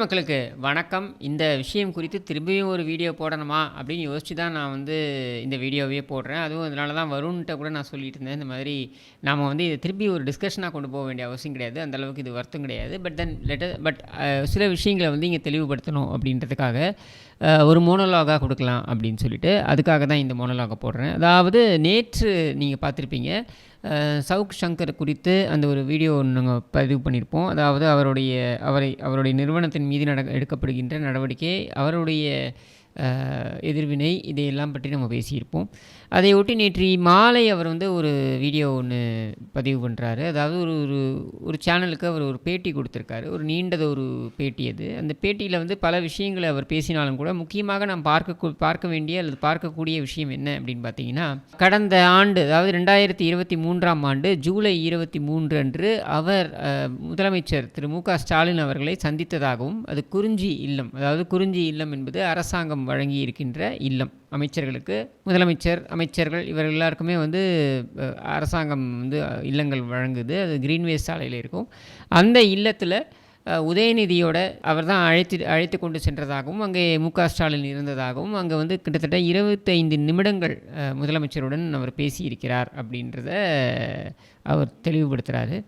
மக்களுக்கு வணக்கம். இந்த விஷயம் குறித்து திரும்பியும் ஒரு வீடியோ போடணுமா அப்படின்னு யோசித்து தான் நான் வந்து இந்த வீடியோவே போடுறேன். அதுவும் அதனால தான் வரும்ன்ட்ட கூட நான் சொல்லிட்டு இருந்தேன். இந்த மாதிரி நாம் வந்து இதை திருப்பி ஒரு டிஸ்கஷனாக கொண்டு போக வேண்டிய அவசியம் கிடையாது. அந்த அளவுக்கு இது வருத்தம் கிடையாது. பட் தென் லெட்டர் பட் சில விஷயங்களை வந்து இங்கே தெளிவுபடுத்தணும் அப்படின்றதுக்காக uh, ஒரு மோனோலாகாக கொடுக்கலாம் அப்படின்னு சொல்லிட்டு அதுக்காக தான் இந்த மோனோலாகை போடுறேன். அதாவது நேற்று நீங்கள் பார்த்துருப்பீங்க சவுக் சங்கர் குறித்து அந்த ஒரு வீடியோ நாங்கள் பதிவு பண்ணியிருப்போம் அதாவது அவருடைய அவரை அவருடைய நிறுவனத்தின் மீது நட எடுக்கப்படுகின்ற நடவடிக்கை அவருடைய எதிர்வினை இதையெல்லாம் பற்றி நம்ம பேசியிருப்போம். அதை ஒட்டி நேற்று மாலை அவர் வந்து ஒரு வீடியோ ஒன்று பதிவு பண்ணுறாரு அதாவது ஒரு ஒரு ஒரு சேனலுக்கு அவர் ஒரு பேட்டி கொடுத்துருக்காரு. ஒரு நீண்டது ஒரு பேட்டி அது. அந்த பேட்டியில் வந்து பல விஷயங்களை அவர் பேசினாலும் கூட முக்கியமாக நாம் பார்க்க பார்க்க வேண்டிய அல்லது பார்க்கக்கூடிய விஷயம் என்ன அப்படின்னு பார்த்தீங்கன்னா கடந்த ஆண்டு அதாவது ரெண்டாயிரத்தி இருபத்தி மூன்றாம் ஆண்டு ஜூலை இருபத்தி மூன்று அன்று அவர் முதலமைச்சர் திரு மு க ஸ்டாலின் அவர்களை சந்தித்ததாகவும் அது குறிஞ்சி இல்லம் அதாவது குறிஞ்சி இல்லம் என்பது அரசாங்கம் வழங்கி இருக்கின்ற இல்லம். அமைச்சர்களுக்கு முதலமைச்சர் அமைச்சர்கள் இவர்கள் எல்லாருக்குமே வந்து அரசாங்கம் வந்து இல்லங்கள் வழங்குது. அது கிரீன்வேஸ் சாலையில் இருக்கும். அந்த இல்லத்தில் உதயநிதியோட அவர் தான் அழைத்து அழைத்து கொண்டு சென்றதாகவும் அங்கே மு க ஸ்டாலின் இருந்ததாகவும் அங்கே வந்து கிட்டத்தட்ட இருபத்தைந்து நிமிடங்கள் முதலமைச்சருடன் அவர் பேசியிருக்கிறார் அப்படின்றத அவர் தெளிவுபடுத்துகிறாரு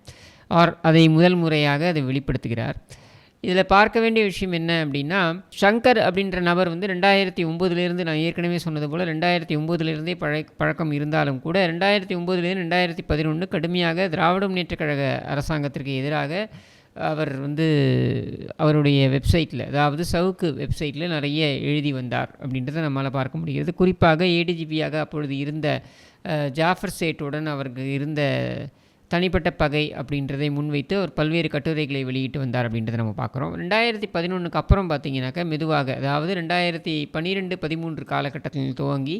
ஆர் அதை முதல் முறையாக அதை வெளிப்படுத்துகிறார். இதில் பார்க்க வேண்டிய விஷயம் என்ன அப்படின்னா ஷங்கர் அப்படின்ற நபர் வந்து ரெண்டாயிரத்தி ஒம்போதுலேருந்து நான் ஏற்கனவே சொன்னது போல் ரெண்டாயிரத்தி ஒம்போதுலேருந்தே பழ பழக்கம் இருந்தாலும் கூட ரெண்டாயிரத்தி ஒம்போதுலேருந்து ரெண்டாயிரத்தி பதினொன்று கடுமையாக திராவிட முன்னேற்ற கழக அரசாங்கத்திற்கு எதிராக அவர் வந்து அவருடைய வெப்சைட்டில் அதாவது சவுக்கு வெப்சைட்டில் நிறைய எழுதி வந்தார் அப்படின்றத நம்மளால் பார்க்க முடிகிறது. குறிப்பாக ஏடிஜிபியாக அப்பொழுது இருந்த ஜாஃபர் சேட்டுடன் அவருக்கு இருந்த தனிப்பட்ட பகை அப்படின்றதை முன்வைத்து அவர் பல்வேறு கட்டுரைகளை வெளியிட்டு வந்தார் அப்படின்றத நம்ம பார்க்குறோம். ரெண்டாயிரத்தி பதினொன்றுக்கு அப்புறம் பார்த்தீங்கன்னாக்கா மெதுவாக அதாவது ரெண்டாயிரத்தி பன்னிரெண்டு பதிமூன்று காலகட்டத்தில் துவங்கி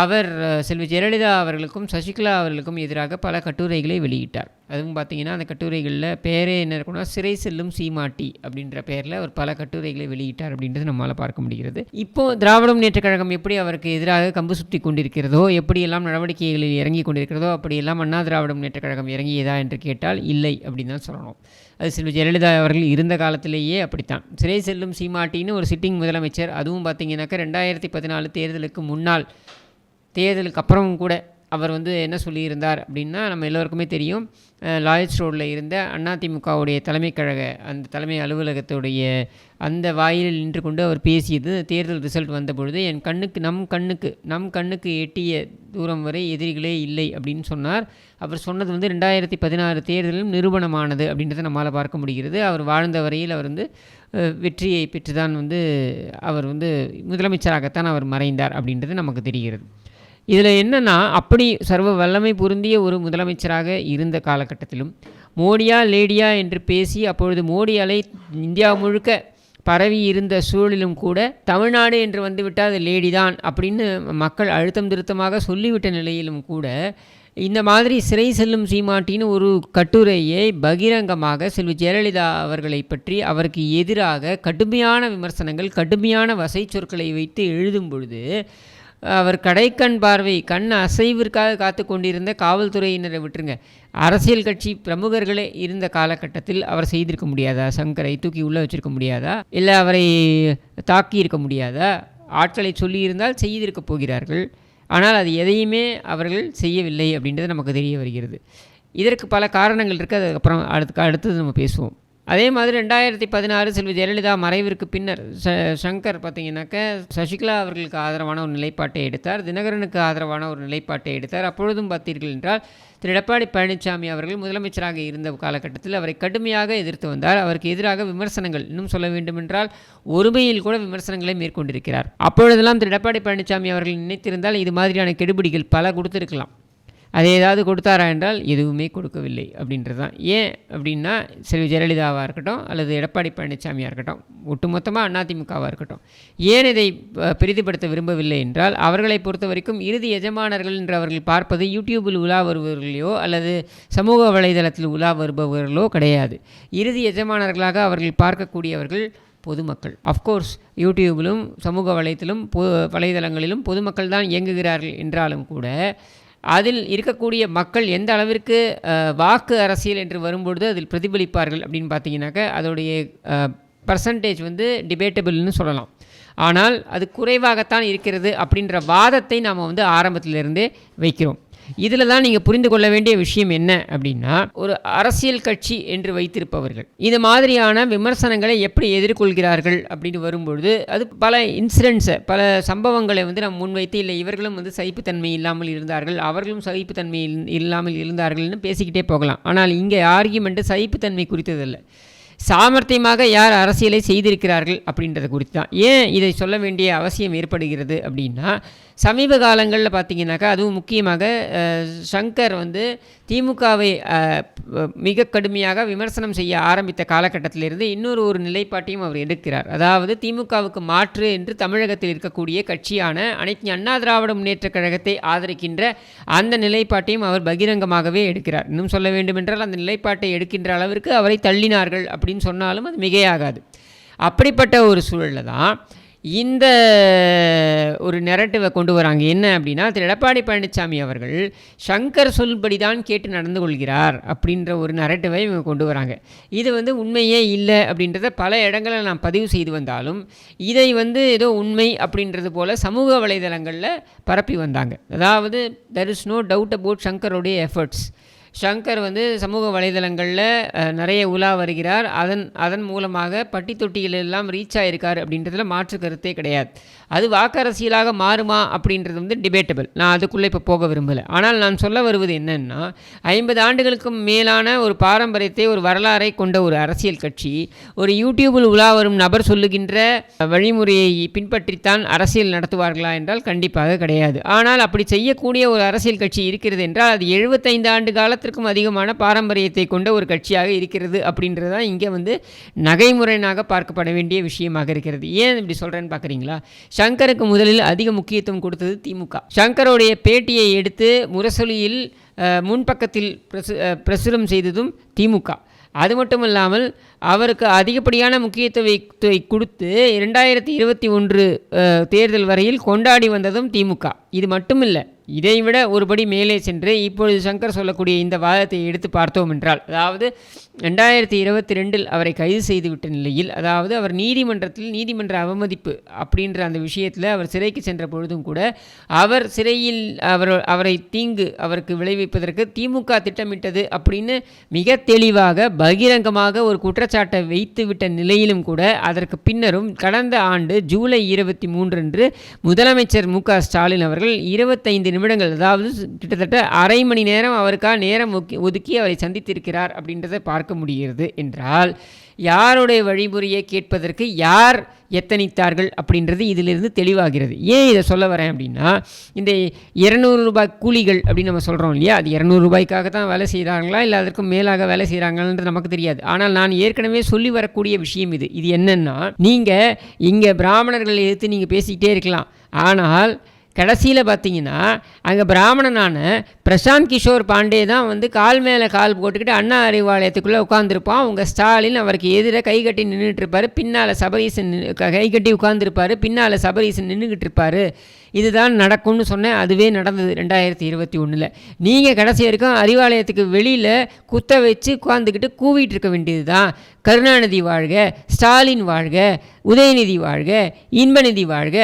அவர் செல்வி ஜெயலலிதா அவர்களுக்கும் சசிகலா அவர்களுக்கும் எதிராக பல கட்டுரைகளை வெளியிட்டார். அதுவும் பார்த்தீங்கன்னா அந்த கட்டுரைகளில் பேரே என்ன இருக்குன்னா சிறை செல்லும் சீமாட்டி அப்படின்ற பெயரில் அவர் பல கட்டுரைகளை வெளியிட்டார் அப்படின்றது நம்மளால் பார்க்க முடிகிறது. இப்போ திராவிட முன்னேற்ற கழகம் எப்படி அவருக்கு எதிராக கம்பு சுற்றி கொண்டிருக்கிறதோ எப்படியெல்லாம் நடவடிக்கைகளில் இறங்கி கொண்டிருக்கிறதோ அப்படியெல்லாம் அண்ணா திராவிட முன்னேற்ற கழகம் இறங்கியதா என்று கேட்டால் இல்லை அப்படின்னு தான் சொல்லணும். அது செல்வி ஜெயலலிதா அவர்கள் இருந்த காலத்திலேயே அப்படித்தான். சிறை செல்லும் சீமாட்டின்னு ஒரு சிட்டிங் முதலமைச்சர் அதுவும் பார்த்திங்கனாக்கா ரெண்டாயிரத்தி பதினாலு தேர்தலுக்கு முன்னால் தேர்தலுக்கு அப்புறமும் கூட அவர் வந்து என்ன சொல்லியிருந்தார் அப்படின்னா நம்ம எல்லோருக்குமே தெரியும் லாயல்ஸ் ரோடில் இருந்த அதிமுகவுடைய தலைமைக் கழக அந்த தலைமை அலுவலகத்துடைய அந்த வாயிலில் நின்று கொண்டு அவர் பேசியது தேர்தல் ரிசல்ட் வந்த பொழுது என் கண்ணுக்கு நம் கண்ணுக்கு நம் கண்ணுக்கு எட்டிய தூரம் வரை எதிரிகளே இல்லை அப்படின்னு சொன்னார். அவர் சொன்னது வந்து ரெண்டாயிரத்தி பதினாறு தேர்தலும் நிரூபணமானது அப்படின்றத நம்மால் பார்க்க முடிகிறது. அவர் வாழ்ந்த வரையில் அவர் வந்து வெற்றியை பெற்றுதான் வந்து அவர் வந்து முதலமைச்சராகத்தான் அவர் மறைந்தார் அப்படின்றது நமக்கு தெரிகிறது. இதில் என்னென்னா அப்படி சர்வ வல்லமை பொருந்திய ஒரு முதலமைச்சராக இருந்த காலகட்டத்திலும் மோடியா லேடியா என்று பேசி அப்பொழுது மோடி அலை இந்தியா முழுக்க பரவி இருந்த சூழலிலும் கூட தமிழ்நாடு என்று வந்துவிட்டால் அது லேடி தான் அப்படின்னு மக்கள் அழுத்தம் திருத்தமாக சொல்லிவிட்ட நிலையிலும் கூட இந்த மாதிரி சிறை செல்லும் சீமாட்டின்னு ஒரு கட்டுரையை பகிரங்கமாக செல்வி ஜெயலலிதா அவர்களை பற்றி அவருக்கு எதிராக கடுமையான விமர்சனங்கள் கடுமையான வசை சொற்களை வைத்து எழுதும் பொழுது அவர் கடைக்கண் பார்வை கண் அசைவிற்காக காத்து கொண்டிருந்த காவல்துறையினரை விட்டுருங்க. அரசியல் கட்சி பிரமுகர்களே இருந்த காலகட்டத்தில் அவர் செய்திருக்க முடியாதா? சங்கரை தூக்கி உள்ளே வச்சிருக்க முடியாதா? இல்லை அவரை தாக்கி இருக்க முடியாதா? ஆட்களை சொல்லியிருந்தால் செய்திருக்க போகிறார்கள். ஆனால் அது எதையுமே அவர்கள் செய்யவில்லை அப்படின்றது நமக்கு தெரிய வருகிறது. இதற்கு பல காரணங்கள் இருக்குது அதுக்கப்புறம் அடுத்து அடுத்தது நம்ம பேசுவோம். அதே மாதிரி ரெண்டாயிரத்தி பதினாறு செல்வி ஜெயலலிதா மறைவிற்கு பின்னர் ச சங்கர் பார்த்தீங்கன்னாக்க சசிகலா அவர்களுக்கு ஆதரவான ஒரு நிலைப்பாட்டை எடுத்தார். தினகரனுக்கு ஆதரவான ஒரு நிலைப்பாட்டை எடுத்தார். அப்பொழுதும் பார்த்தீர்கள் என்றால் திரு எடப்பாடி பழனிசாமி அவர்கள் முதலமைச்சராக இருந்த காலகட்டத்தில் அவரை கடுமையாக எதிர்த்து வந்தார். அவருக்கு எதிராக விமர்சனங்கள் இன்னும் சொல்ல வேண்டுமென்றால் ஒருமையில் கூட விமர்சனங்களை மேற்கொண்டிருக்கிறார். அப்பொழுதெல்லாம் திரு எடப்பாடி பழனிசாமி அவர்கள் நினைத்திருந்தால் இது மாதிரியான கெடுபிடிகள் பல கொடுத்திருக்கலாம். அதை ஏதாவது கொடுத்தாரா என்றால் எதுவுமே கொடுக்கவில்லை அப்படின்றது தான் ஏன் அப்படின்னா செல்வி ஜெயலலிதாவாக இருக்கட்டும் அல்லது எடப்பாடி பழனிசாமியாக இருக்கட்டும் ஒட்டுமொத்தமாக அதிமுகவாக இருக்கட்டும் ஏன் இதை அஹ், பெரிதுபடுத்த விரும்பவில்லை என்றால் அவர்களை பொறுத்த வரைக்கும் இறுதி எஜமானர்கள் என்று அவர்கள் பார்ப்பது யூடியூபில் உலா வருபவர்களையோ அல்லது சமூக வலைதளத்தில் உலா வருபவர்களோ கிடையாது. இறுதி எஜமானர்களாக அவர்கள் பார்க்கக்கூடியவர்கள் பொதுமக்கள். அஃப்கோர்ஸ் யூடியூபிலும் சமூக வலைத்திலும் பொ வலைதளங்களிலும் பொதுமக்கள் தான் இயங்குகிறார்கள் என்றாலும் கூட அதில் இருக்கக்கூடிய மக்கள் எந்த அளவிற்கு வாக்கு அரசியல் என்று வரும்பொழுது அதில் பிரதிபலிப்பார்கள் அப்படின்னு பார்த்தீங்கன்னாக்கா அதோடைய பர்சன்டேஜ் வந்து டிபேட்டபிள்னு சொல்லலாம். ஆனால் அது குறைவாகத்தான் இருக்கிறது அப்படின்ற வாதத்தை நாம் வந்து ஆரம்பத்திலிருந்தே வைக்கிறோம். இதில் தான் நீங்கள் புரிந்து கொள்ள வேண்டிய விஷயம் என்ன அப்படின்னா ஒரு அரசியல் கட்சி என்று வைத்திருப்பவர்கள் இது மாதிரியான விமர்சனங்களை எப்படி எதிர்கொள்கிறார்கள் அப்படின்னு வரும்பொழுது அது பல இன்சிடென்ட்ஸை பல சம்பவங்களை வந்து நம்ம முன்வைத்து இல்லை இவர்களும் வந்து சகிப்புத்தன்மை இல்லாமல் இருந்தார்கள் அவர்களும் சகிப்புத்தன்மை இல்லாமல் இருந்தார்கள்னு பேசிக்கிட்டே போகலாம். ஆனால் இங்கே ஆர்கியுமெண்ட்டு சகிப்புத்தன்மை குறித்ததில்லை. சாமர்த்தியமாக யார் அரசியலை செய்திருக்கிறார்கள் அப்படின்றத குறித்து தான் ஏன் இதை சொல்ல வேண்டிய அவசியம் ஏற்படுகிறது அப்படின்னா சமீப காலங்களில் பார்த்தீங்கன்னாக்கா அதுவும் முக்கியமாக சங்கர் வந்து திமுகவை மிக கடுமையாக விமர்சனம் செய்ய ஆரம்பித்த காலகட்டத்திலிருந்து இன்னொரு ஒரு நிலைப்பாட்டையும் அவர் எடுக்கிறார். அதாவது திமுகவுக்கு மாற்று என்று தமிழகத்தில் இருக்கக்கூடிய கட்சியான அனைத்து அண்ணா திராவிட முன்னேற்றக் கழகத்தை ஆதரிக்கின்ற அந்த நிலைப்பாட்டையும் அவர் பகிரங்கமாகவே எடுக்கிறார். இன்னும் சொல்ல வேண்டுமென்றால் அந்த நிலைப்பாட்டை எடுக்கின்ற அளவிற்கு அவரை தள்ளினார்கள் அப்படின்னு சொன்னாலும் அது மிகையாகாது. அப்படிப்பட்ட ஒரு சூழலில் தான் இந்த ஒரு நெரட்டிவை கொண்டு வராங்க. என்ன அப்படின்னா திரு எடப்பாடி பழனிசாமி அவர்கள் சங்கர் சொல்படி தான் கேட்டு நடந்து கொள்கிறார் அப்படின்ற ஒரு நெரட்டிவை இவங்க கொண்டு வராங்க. இது வந்து உண்மையே இல்லை அப்படின்றத பல இடங்களில் நான் பதிவு செய்து வந்தாலும் இதை வந்து ஏதோ உண்மை அப்படின்றது போல் சமூக வலைதளங்களில் பரப்பி வந்தாங்க. அதாவது there is no doubt about சங்கருடைய efforts Shankar வந்து சமூக வலைதளங்களில் நிறைய உலா வருகிறார். அதன் அதன் மூலமாக பட்டி எல்லாம் ரீச் ஆகியிருக்கார் அப்படின்றதுல மாற்று கருத்தே கிடையாது. அது வாக்கரசியலாக மாறுமா அப்படின்றது வந்து டிபேட்டபிள் நான் அதுக்குள்ளே இப்போ போக விரும்பலை. ஆனால் நான் சொல்ல வருவது என்னென்னா ஐம்பது ஆண்டுகளுக்கும் மேலான ஒரு பாரம்பரியத்தை ஒரு வரலாறை கொண்ட ஒரு அரசியல் கட்சி ஒரு யூடியூபில் உலா வரும் நபர் சொல்லுகின்ற வழிமுறையை பின்பற்றித்தான் அரசியல் நடத்துவார்களா என்றால் கண்டிப்பாக கிடையாது. ஆனால் அப்படி செய்யக்கூடிய ஒரு அரசியல் கட்சி இருக்கிறது என்றால் அது எழுபத்தைந்து ஆண்டு காலத்திற்கும் அதிகமான பாரம்பரியத்தை கொண்ட ஒரு கட்சியாக இருக்கிறது அப்படின்றது தான் இங்கே வந்து நகைமுறையாக பார்க்கப்பட வேண்டிய விஷயமாக இருக்கிறது. ஏன் இப்படி சொல்கிறேன்னு பார்க்குறீங்களா? சங்கருக்கு முதலில் அதிக முக்கியத்துவம் கொடுத்தது திமுக. சங்கருடைய பேட்டியை எடுத்து முரசொலியில் முன்பக்கத்தில் பிரசு பிரசுரம் செய்ததும் திமுக. அது மட்டும் இல்லாமல் அவருக்கு அதிகப்படியான முக்கியத்துவத்தை கொடுத்து இரண்டாயிரத்தி இருபத்தி ஒன்று தேர்தல் வரையில் கொண்டாடி வந்ததும் திமுக. இது மட்டும் இல்லை இதைவிட ஒருபடி மேலே சென்று இப்பொழுது சங்கர் சொல்லக்கூடிய இந்த வாதத்தை எடுத்து பார்த்தோம் என்றால் அதாவது ரெண்டாயிரத்தி இருபத்தி ரெண்டில் அவரை கைது செய்துவிட்ட நிலையில் அதாவது அவர் நீதிமன்றத்தில் நீதிமன்ற அவமதிப்பு அப்படின்ற அந்த விஷயத்தில் அவர் சிறைக்கு சென்ற பொழுதும் கூட அவர் சிறையில் அவர் அவரை தீங்கு அவருக்கு விளைவிப்பதற்கு திமுக திட்டமிட்டது அப்படின்னு மிக தெளிவாக பகிரங்கமாக ஒரு குற்றச்சாட்டை வைத்துவிட்ட நிலையிலும் கூட அதற்கு பின்னரும் கடந்த ஆண்டு ஜூலை இருபத்தி மூன்று அன்று முதலமைச்சர் மு க ஸ்டாலின் அவர்கள் இருபத்தைந்து நிமிடங்கள். அதாவது கிட்டத்தட்ட அரை மணி நேரம் அவருக்காக நேரம் ஒதுக்கி ஒதுக்கி அவரை சந்தித்திருக்கிறார் அப்படின்றத பார்க்க முடிகிறது என்றால் யாருடைய வழிமுறையை கேட்பதற்கு யார் எத்தனித்தார்கள் அப்படின்றது இதிலிருந்து தெளிவாகிறது. ஏன் இதை சொல்ல வரேன் அப்படின்னா இந்த இரநூறு ரூபாய் கூலிகள் அப்படின்னு நம்ம சொல்கிறோம் இல்லையா? அது இரநூறு ரூபாய்க்காக தான் வேலை செய்கிறாங்களா இல்லை அதற்கு மேலாக வேலை செய்கிறாங்கன்றது நமக்கு தெரியாது. ஆனால் நான் ஏற்கனவே சொல்லி வரக்கூடிய விஷயம் இது. இது என்னென்னா நீங்கள் இங்கே பிராமணர்களை எதிர்த்து நீங்கள் பேசிக்கிட்டே இருக்கலாம். ஆனால் கடைசியில் பார்த்தீங்கன்னா அங்கே பிராமணனான பிரசாந்த் கிஷோர் பாண்டே தான் வந்து கால் மேலே கால் போட்டுக்கிட்டு அண்ணா அறிவாலயத்துக்குள்ளே உட்காந்துருப்பான் அவங்க ஸ்டாலின் அவருக்கு எதிராக கை கட்டி நின்றுட்டு இருப்பார். பின்னால் சபரீசன் க- கை கட்டி உட்காந்துருப்பாரு பின்னால் சபரீசன் நின்றுக்கிட்டு இருப்பார். இதுதான் நடக்கும்னு சொன்னேன். அதுவே நடந்தது ரெண்டாயிரத்தி இருபத்தி ஒன்றில் நீங்கள் கடைசி வரைக்கும் அறிவாலயத்துக்கு வெளியில் குத்த வச்சு உட்காந்துக்கிட்டு கூவிட்டு இருக்க வேண்டியது தான் கருணாநிதி வாழ்க ஸ்டாலின் வாழ்க உதயநிதி வாழ்க இன்பநிதி வாழ்க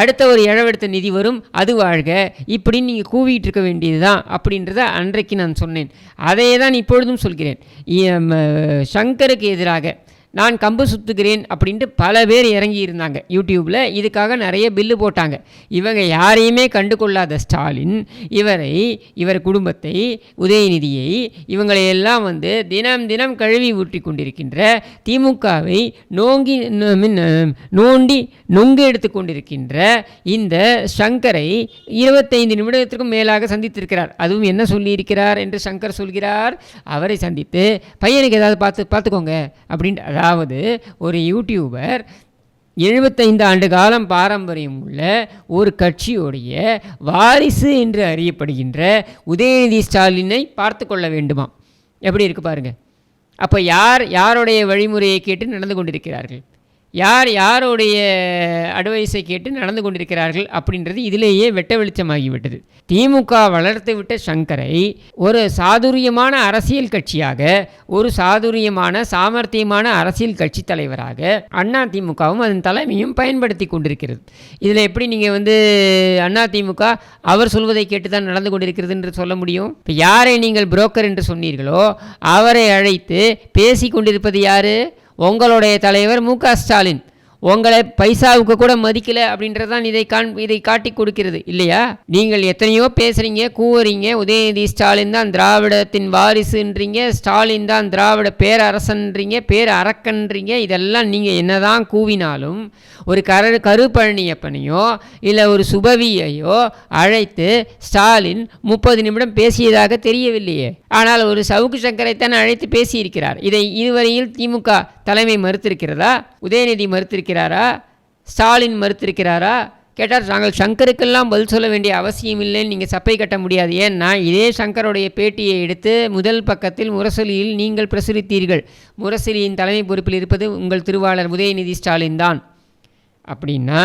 அடுத்த ஒரு இழவெடுத்த நிதி வரும் அது வாழ்க. இப்படின்னு நீங்கள் கூவிட்டு இருக்க வேண்டியது தான் அப்படின்றத அன்றைக்கு நான் சொன்னேன். அதையே தான் இப்பொழுதும் சொல்கிறேன். சங்கருக்கு எதிராக நான் கம்பு சுற்றுகிறேன் அப்படின்ட்டு பல பேர் இறங்கி இருந்தாங்க யூடியூப்பில் இதுக்காக நிறைய பில்லு போட்டாங்க. இவங்க யாரையுமே கண்டு கொள்ளாத ஸ்டாலின் இவரை இவர் குடும்பத்தை உதயநிதியை இவங்களை எல்லாம் வந்து தினம் தினம் கழுவி ஊற்றி கொண்டிருக்கின்ற திமுகவை நோங்கி மின், நோண்டி நொங்கு எடுத்து கொண்டிருக்கின்ற இந்த சங்கரை இருபத்தைந்து நிமிடத்திற்கும் மேலாக சந்தித்திருக்கிறார். அதுவும் என்ன சொல்லியிருக்கிறார் என்று சங்கர் சொல்கிறார். அவரை சந்தித்து பையனுக்கு ஏதாவது பார்த்து பார்த்துக்கோங்க அப்படின்ட்டு அதாவது ஒரு யூடியூபர் எழுபத்தைந்து ஆண்டு காலம் பாரம்பரியம் உள்ள ஒரு கட்சியுடைய வாரிசு என்று அறியப்படுகின்ற உதயநிதி ஸ்டாலினை பார்த்து கொள்ள வேண்டுமா எப்படி இருக்கு பாருங்கள் அப்போ யார் யாருடைய வழிமுறையை கேட்டு நடந்து கொண்டிருக்கிறார்கள்? யார் யாருடைய அட்வைஸை கேட்டு நடந்து கொண்டிருக்கிறார்கள் அப்படின்றது இதிலேயே வெட்ட வெளிச்சமாகிவிட்டது. திமுக வளர்த்து விட்ட சங்கரை ஒரு சாதுரியமான அரசியல் கட்சியாக ஒரு சாதுரியமான சாமர்த்தியமான அரசியல் கட்சி தலைவராக அண்ணா திமுகவும் அதன் தலைமையும் பயன்படுத்தி கொண்டிருக்கிறது. இதில் எப்படி நீங்கள் வந்து அண்ணா திமுக அவர் சொல்வதை கேட்டு தான் நடந்து கொண்டிருக்கிறது என்று சொல்ல முடியும்? இப்போ யாரை நீங்கள் புரோக்கர் என்று சொன்னீர்களோ அவரை அழைத்து பேசி கொண்டிருப்பது யார்? உங்களுடைய தலைவர் மு க ஸ்டாலின். உங்களை பைசாவுக்கு கூட மதிக்கலை அப்படின்றது தான் இதை காண் இதை காட்டி கொடுக்கிறது இல்லையா? நீங்கள் எத்தனையோ பேசுகிறீங்க கூவுறீங்க உதயநிதி ஸ்டாலின் தான் திராவிடத்தின் வாரிசுன்றீங்க ஸ்டாலின் தான் திராவிட பேரரசன்றீங்க பேர் அரக்கன்றீங்க இதெல்லாம் நீங்கள் என்னதான் கூவினாலும் ஒரு கரு கருப்பழனியப்பனையோ இல்லை ஒரு சுபவியையோ அழைத்து ஸ்டாலின் முப்பது நிமிடம் பேசியதாக தெரியவில்லையே. ஆனால் ஒரு சவுக்கு சங்கரைத்தான் அழைத்து பேசியிருக்கிறார். இதை இதுவரையில் திமுக தலைமை மறுத்திருக்கிறதா? உதயநிதி மறுத்திருக்கிறார். ஸ்டாலின் மறுத்திருக்கிறாரா? கேட்டார் நாங்கள் சங்கருக்கெல்லாம் பதில் சொல்ல வேண்டிய அவசியம் இல்லைன்னு நீங்கள் சப்பை கட்ட முடியாது. ஏன்னா இதே சங்கருடைய பேட்டியை எடுத்து முதல் பக்கத்தில் முரசொலியில் நீங்கள் பிரசுரித்தீர்கள். முரசொலியின் தலைமை பொறுப்பில் இருப்பது உங்கள் திருவாளர் உதயநிதி ஸ்டாலின் தான். அப்படின்னா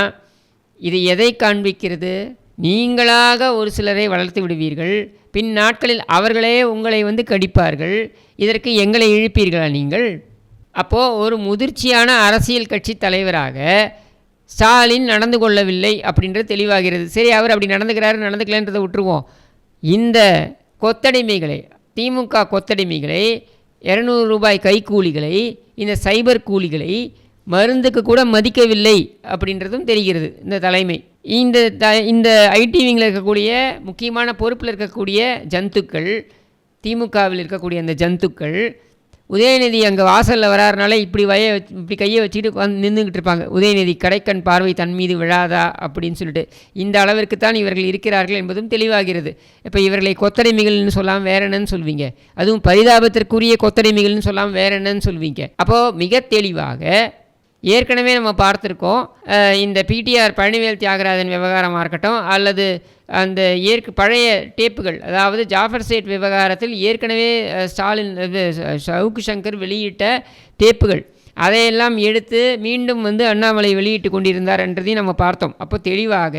இது எதை காண்பிக்கிறது? நீங்களாக ஒரு சிலரை வளர்த்து விடுவீர்கள். பின் நாட்களில் அவர்களே உங்களை வந்து கடிப்பார்கள். இதற்கு எங்களை இழுப்பீர்களா நீங்கள்? அப்போது ஒரு முதிர்ச்சியான அரசியல் கட்சி தலைவராக ஸ்டாலின் நடந்து கொள்ளவில்லை அப்படின்றது தெளிவாகிறது. சரி அவர் அப்படி நடந்துக்கிறாரு நடந்துக்கலன்றதை விட்டுருவோம். இந்த கொத்தடிமைகளை திமுக கொத்தடிமைகளை இரநூறு ரூபாய் கைக்கூலிகளை இந்த சைபர் கூலிகளை மருந்துக்கு கூட மதிக்கவில்லை அப்படின்றதும் தெரிகிறது இந்த தலைமை. இந்த த இந்த ஐடி விங்கில் இருக்கக்கூடிய முக்கியமான பொறுப்பில் இருக்கக்கூடிய ஜந்துக்கள் திமுகவில் இருக்கக்கூடிய அந்த ஜந்துக்கள் உதயநிதி அங்கே வாசலில் வராருனால இப்படி வய இப்படி கையை வச்சுக்கிட்டு வந்து நின்றுக்கிட்டு இருப்பாங்க. உதயநிதி கடைக்கண் பார்வை தன் மீது விழாதா? அப்படின்னு சொல்லிட்டு. இந்த அளவிற்கு தான் இவர்கள் இருக்கிறார்கள் என்பதும் தெளிவாகிறது. இப்போ இவர்களை கொத்தடிமைகள்னு சொல்லாமல் வேற என்னன்னு சொல்வீங்க. அதுவும் பரிதாபத்திற்குரிய கொத்தடிமைகள்னு சொல்லாமல் வேற என்னன்னு சொல்வீங்க. அப்போது மிக தெளிவாக ஏற்கனவே நம்ம பார்த்துருக்கோம் இந்த பிடிஆர் பழனிவேல் தியாகராஜன் விவகாரமாக இருக்கட்டும் அல்லது அந்த ஏற்கு பழைய டேப்புகள் அதாவது ஜாஃபர் சேட் விவகாரத்தில் ஏற்கனவே ஸ்டாலின் சவுக்கு சங்கர் வெளியிட்ட டேப்புகள். அதையெல்லாம் எடுத்து மீண்டும் வந்து அண்ணாமலை வெளியிட்டு கொண்டிருந்தார் என்றதையும் நம்ம பார்த்தோம். அப்போ தெளிவாக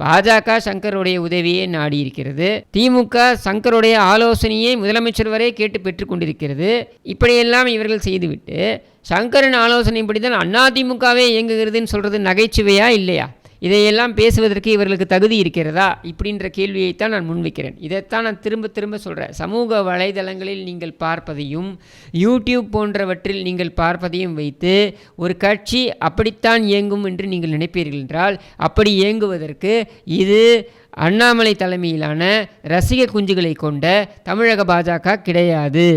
பாஜக சங்கருடைய உதவியை நாடி இருக்கிறது திமுக சங்கருடைய ஆலோசனையை முதலமைச்சர் வரை கேட்டு பெற்றுக்கொண்டிருக்கிறது இப்படியெல்லாம் இவர்கள் செய்துவிட்டு சங்கரின் ஆலோசனைப்படி தான் அதிமுகவே இயங்குகிறதுன்னு சொல்கிறது நகைச்சுவையா இல்லையா? இதையெல்லாம் பேசுவதற்கு இவர்களுக்கு தகுதி இருக்கிறதா? இப்படின்ற கேள்வியைத்தான் நான் முன்வைக்கிறேன். இதைத்தான் நான் திரும்ப திரும்ப சொல்கிறேன் சமூக வலைதளங்களில் நீங்கள் பார்ப்பதையும் யூடியூப் போன்றவற்றில் நீங்கள் பார்ப்பதையும் வைத்து ஒரு கட்சி அப்படித்தான் இயங்கும் என்று நீங்கள் நினைப்பீர்கள் என்றால் அப்படி இயங்குவதற்கு இது அண்ணாமலை தலைமையிலான ரசிக குஞ்சுகளை கொண்ட தமிழக பாஜக கிடையாது.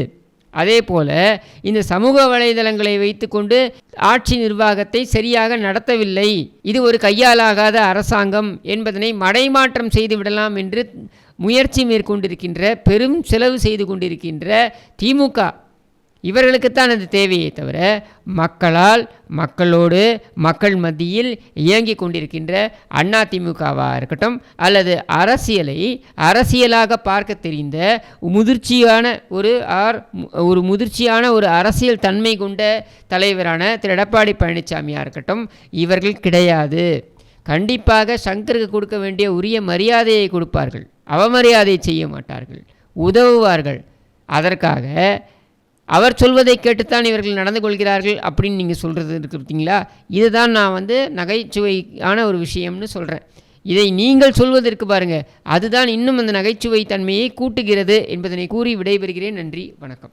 அதே போல் இந்த சமூக வலைதளங்களை வைத்துக்கொண்டு ஆட்சி நிர்வாகத்தை சரியாக நடத்தவில்லை. இது ஒரு கையாலாகாத அரசாங்கம் என்பதனை மடைமாற்றம் செய்து விடலாம் என்று முயற்சி மேற்கொண்டிருக்கின்ற பெரும் செலவு செய்து கொண்டிருக்கின்ற திமுக இவர்களுக்குத்தான் அது தேவையே தவிர மக்களால் மக்களோடு மக்கள் மத்தியில் இயங்கி கொண்டிருக்கின்ற அண்ணா திமுகவாக இருக்கட்டும் அல்லது அரசியலை அரசியலாக பார்க்க தெரிந்த முதிர்ச்சியான ஒரு ஆர் ஒரு முதிர்ச்சியான ஒரு அரசியல் தன்மை கொண்ட தலைவரான திரு. எடப்பாடி பழனிசாமியாக இருக்கட்டும் இவர்கள் கிடையாது. கண்டிப்பாக சங்கருக்கு கொடுக்க வேண்டிய உரிய மரியாதையை கொடுப்பார்கள். அவமரியாதை செய்ய மாட்டார்கள். உதவுவார்கள். அதற்காக அவர் சொல்வதை கேட்டுத்தான் இவர்கள் நடந்து கொள்கிறார்கள் அப்படின்னு நீங்கள் சொல்கிறது இருக்கிறீங்களா இதுதான் நான் வந்து நகைச்சுவையான ஒரு விஷயம்னு சொல்கிறேன் இதை நீங்கள் சொல்வதற்கு பாருங்கள் அதுதான் இன்னும் அந்த நகைச்சுவை தன்மையை கூட்டுகிறது என்பதனை கூறி விடைபெறுகிறேன். நன்றி. வணக்கம்.